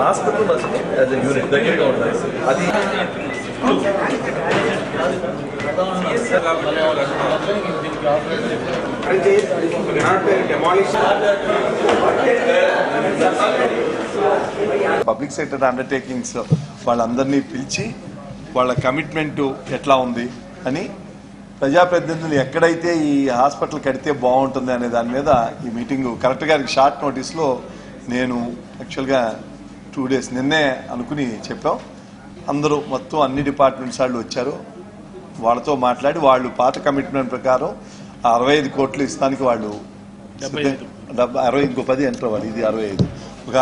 Hospital must as unit దగ్గరగా ఉండాలి. అది పబ్లిక్ సెక్టర్ అండర్టేకింగ్స్ వాళ్ళందరినీ పిలిచి వాళ్ళ కమిట్మెంట్ ఎట్లా ఉంది అని ప్రజాప్రతినిధులు ఎక్కడైతే ఈ హాస్పిటల్ కడితే బాగుంటుంది అనే దాని మీద ఈ మీటింగ్ కరెక్ట్గా షార్ట్ నోటీస్లో నేను యాక్చువల్గా టూ డేస్ నిన్నే అనుకుని చెప్పాం అందరూ మొత్తం అన్ని డిపార్ట్మెంట్స్ వాళ్ళు వచ్చారు. వాళ్ళతో మాట్లాడి వాళ్ళు పాత కమిట్మెంట్ ప్రకారం అరవై ఐదు కోట్లు ఇస్తానికి వాళ్ళు డెబ్బై అరవై ఇంకో పది ఎంటర్ అవ్వాలి. ఇది అరవై ఐదు. ఒక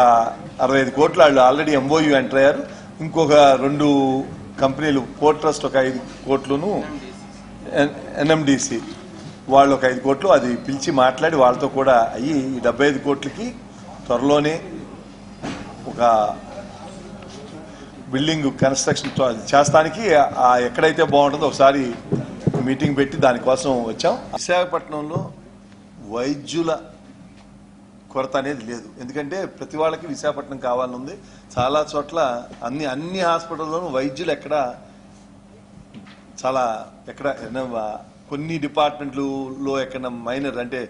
అరవై ఐదు కోట్లు వాళ్ళు ఆల్రెడీ ఎంఓయూ ఎంటర్ అయ్యారు. ఇంకొక రెండు కంపెనీలు పోర్ట్ ట్రస్ట్ ఒక ఐదు కోట్లును ఎన్ఎండిసి వాళ్ళు ఒక ఐదు కోట్లు అది పిలిచి మాట్లాడి వాళ్ళతో కూడా అయ్యి ఈ డెబ్బై ఐదు కోట్లకి త్వరలోనే ఒక బిల్డింగ్ కన్స్ట్రక్షన్ చేస్తానికి ఎక్కడైతే బాగుంటుందో ఒకసారి మీటింగ్ పెట్టి దానికోసం వచ్చాం. విశాఖపట్నంలో వైద్యుల కొరత అనేది లేదు. ఎందుకంటే ప్రతి వాళ్ళకి విశాఖపట్నం కావాలని ఉంది. చాలా చోట్ల అన్ని అన్ని హాస్పిటల్లోనూ వైద్యులు ఎక్కడ చాలా ఎక్కడ కొన్ని డిపార్ట్మెంట్లలో ఎక్కడ మైనర్ అంటే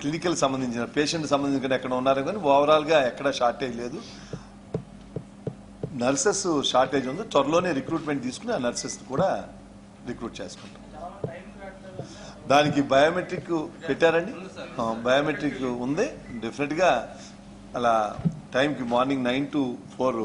క్లినికల్ సంబంధించిన పేషెంట్ సంబంధించిన ఎక్కడ ఉన్నారు కానీ ఓవరాల్గా ఎక్కడ షార్టేజ్ లేదు. నర్సెస్ షార్టేజ్ ఉంది. త్వరలోనే రిక్రూట్మెంట్ తీసుకుని ఆ నర్సెస్ కూడా రిక్రూట్ చేసుకుంటాం. దానికి బయోమెట్రిక్ పెట్టారండి. బయోమెట్రిక్ ఉంది. డెఫినెట్గా అలా టైంకి మార్నింగ్ నైన్ టు ఫోర్